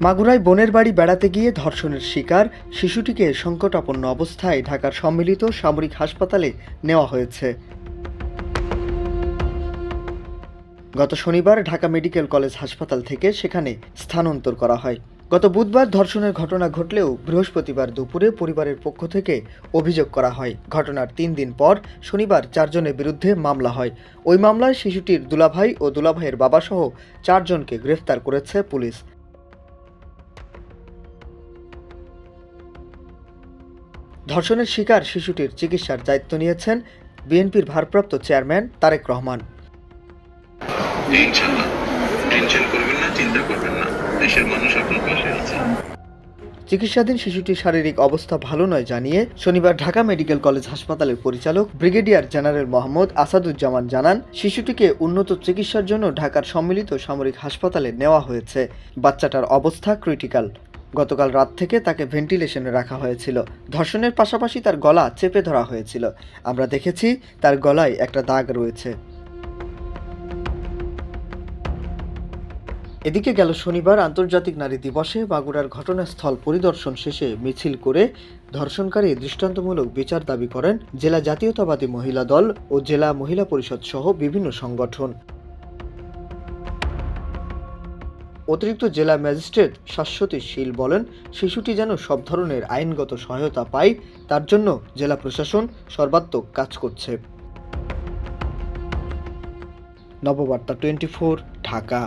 মাগুরায় বোনের বাড়ি বেড়াতে গিয়ে ধর্ষণের শিকার শিশুটিকে সংকটাপন্ন অবস্থায় ঢাকার সম্মিলিত সামরিক হাসপাতালে নেওয়া হয়েছে। গত শনিবার ঢাকা মেডিকেল কলেজ হাসপাতাল থেকে সেখানে স্থানান্তর করা হয়। গত বুধবার ধর্ষণের ঘটনা ঘটলেও বৃহস্পতিবার দুপুরে পরিবারের পক্ষ থেকে অভিযোগ করা হয়। ঘটনার তিন দিন পর শনিবার চারজনের বিরুদ্ধে মামলা হয়। ওই মামলায় শিশুটির দুলাভাই ও দুলাভাইয়ের বাবাসহ চারজনকে গ্রেফতার করেছে পুলিশ। ধর্ষণের শিকার শিশুটির চিকিৎসার দায়িত্ব নিয়েছেন বিএনপির ভারপ্রাপ্ত চেয়ারম্যান তারেক রহমান। চিকিৎসাধীন শিশুটির শারীরিক অবস্থা ভালো নয় জানিয়ে শনিবার ঢাকা মেডিকেল কলেজ হাসপাতালের পরিচালক ব্রিগেডিয়ার জেনারেল মোহাম্মদ আসাদুজ্জামান জানান শিশুটিকে উন্নত চিকিৎসার জন্য ঢাকার সম্মিলিত সামরিক হাসপাতালে নেওয়া হয়েছে। বাচ্চাটার অবস্থা ক্রিটিক্যাল। গতকাল রাত থেকে তাকে ভেন্টিলেশনে রাখা হয়েছিল। ধর্ষণের পাশাপাশি তার গলা চেপে ধরা হয়েছিল। আমরা দেখেছি তার গলায় একটা দাগ রয়েছে। এদিকে গেল শনিবার আন্তর্জাতিক নারী দিবসে বাগুড়ার ঘটনাস্থল পরিদর্শন শেষে মিছিল করে ধর্ষণকারী দৃষ্টান্তমূলক বিচার দাবি করেন জেলা জাতীয়তাবাদী মহিলা দল ও জেলা মহিলা পরিষদ সহ বিভিন্ন সংগঠন। অতিরিক্ত জেলা ম্যাজিস্ট্রেট শাশ্বতী শীল বলেন, শিশুটি যেন সব ধরনের আইনগত সহায়তা পায়, তার জন্য জেলা প্রশাসন সর্বাত্মক কাজ করছে। নববার্তা টোয়েন্টি ঢাকা।